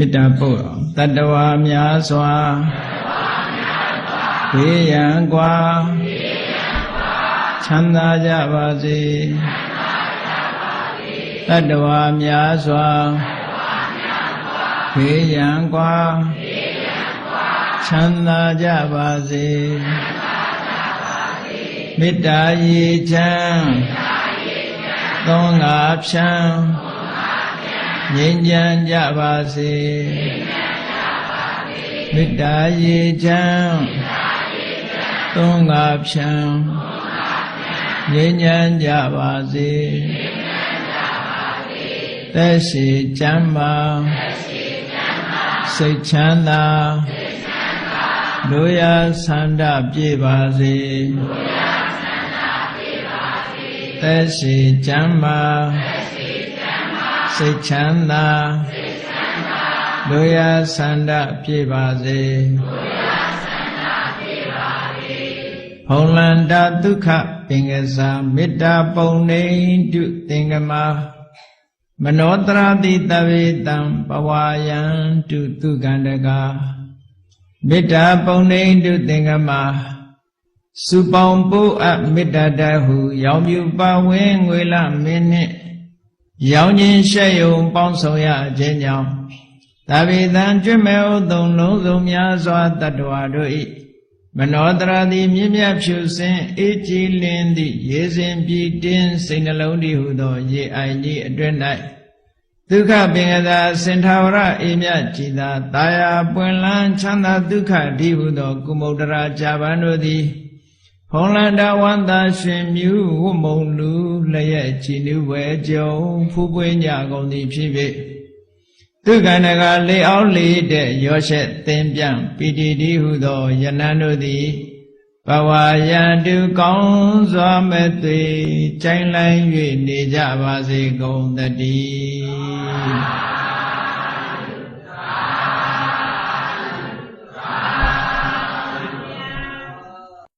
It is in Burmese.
မေတ္တာပို့အောင်တတဝါများစွာဘေးရန်กว่าချမ်းသာကြပါစေတတဝါများစွာဘေးရန်กว่าချမ်းသာကြပါစေမေတ္တာရေချမ်းသုံးငါဖြံ ငြိမ်းချမ်းကြပါစေမေတ္တာရေချမ်းသုံးငါဖြံငြိမ်းချမ်းကြပါစေသက်ရှိချမ်းသာစိတ်ချမ်းသာလူရဆန္ဒပြေပါစေသက်ရှိချမ်းသာ စိတ်ချမ်းသာလူရဆန္ဒပြေပါစေဖုံလန္တာဒုက္ခပင်ကစားမေတ္တာပုံနေတုသင်္ကမာမနောတရာတိတဝေတံပဝါယံတုသူကန္တကာမေတ္တာပုံနေတုသင်္ကမာစုပေါင်းပို့အပ်မေတ္တာတဟုရောင်ပြူပါဝင်းငွေလမင်းနှင့် ရောင်ခြင်းရှက်ယုံပေါင်းဆောင်ရခြင်းကြောင့်တဗေတံကျွတ်မဲ့ဥသုံလုံးစုံများစွာတတ္တဝါတို့၏မနောတရာတိမြင့်မြတ်ဖြူစင်အေးကြည်လင်းသည့်ရေစဉ်ပြည်တင်းစိတ်နှလုံးတည်ဟုသော ရေအိုင်ကြီးအတွင်၌ဒုက္ခပင်ကသာစင်ထာဝရအေမြတ်ကြည်သာတာယာပွင့်လန်းချမ်းသာဒုက္ခဒီဟုသော ကုမုဒ္ဒရာဇာပန်တို့သည် ဖုံးလန္တဝန္တာရှင်မြူဝမုံလူလျက်ချီနူဝဲကြုံဖူးပွေးညကုန်သည်ဖြစ်၍သူကန္တကလေအောင်လေတဲ့ရောရှက်သင်ပြန့်ပီတိတိဟုသောယနန်တို့သည်ဘဝယံတုကောင်းစွာမဲ့သွေကြိုင်လိုက်၍နေကြပါစေကုန်တည်း